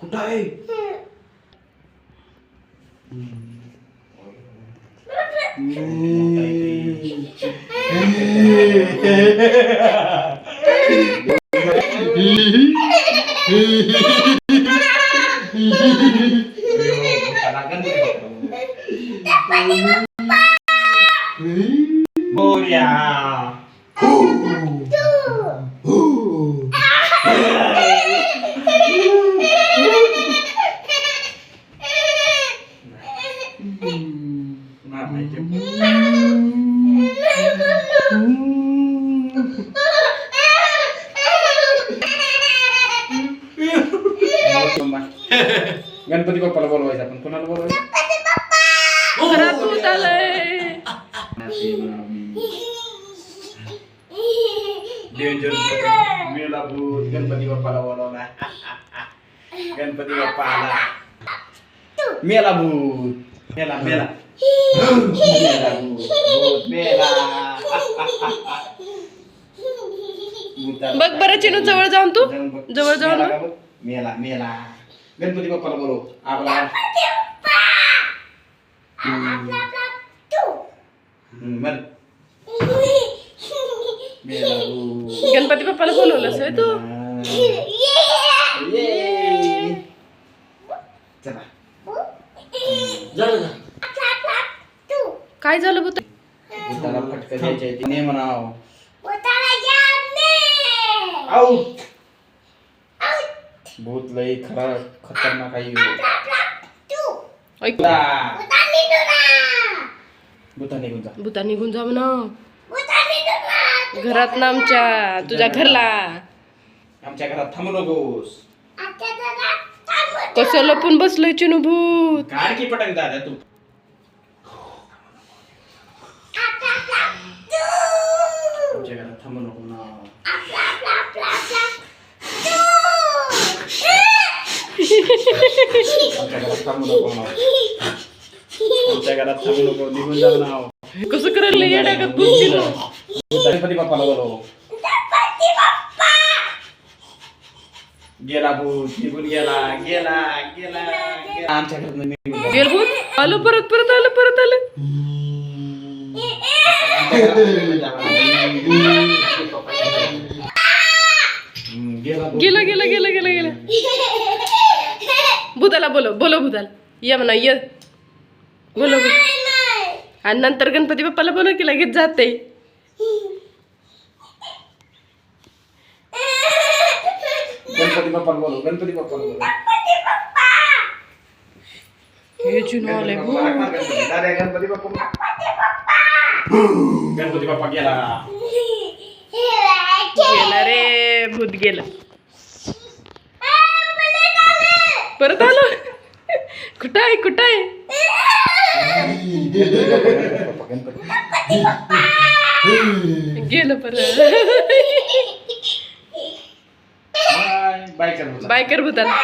कुठं आहे मोर्या गणपती बाप्पाला बोलवायचं आपण कोणाला बोलवायचं घरात भूत आलंय डेंजर मेला भूत गणपती बाप्पाला बोलवला गणपती बाप्पा आला मेला भूत मेला मेला बघ बरं चिनू जवळ जाऊन तू. जवळ जाऊन मेला? मेला. गणपती बाप्पाला बोलव. आपला. गणपती बाप्पाला बोलवलंस तू. चला. काय झालं भूताला फटका आहे, तिने म्हणाव. आऊट भूत लई खरा खतरनाक आहे. ऐक. भूता भूता निघून जा! भूता निघून जा. म्हणा. घरात ना आमच्या तुझ्या घरला. आमच्या घरात थांबू नकोस. कसं लपून बसलोय चिनू भूत? काढ की पटक दादा तू. गणपती बाप्पाला बोलव गेला भूत निघून गेला गेला गेला गेला आमच्या घरात निघून जा. गेल भूत आलं परत परत आलं परत आलं गेला. गेलं गेलं गेलं गेलं भूताला बोलव बोलव भूताला ये म्हणा ये भूत. आणि नंतर गणपती बाप्पाला बोलव की लगेच जाते गणपती बाप्पाला बाप्पाला हे. बाप्पा, गणपती. दादा, गणपती बाप्पा गणपती बाप्पा गेला गेला रे भूत गेलं. परत आलं? कुठं आहे कुठं आहे? गेलं परत. बाय बाय कर बोला. बाय कर भूताला.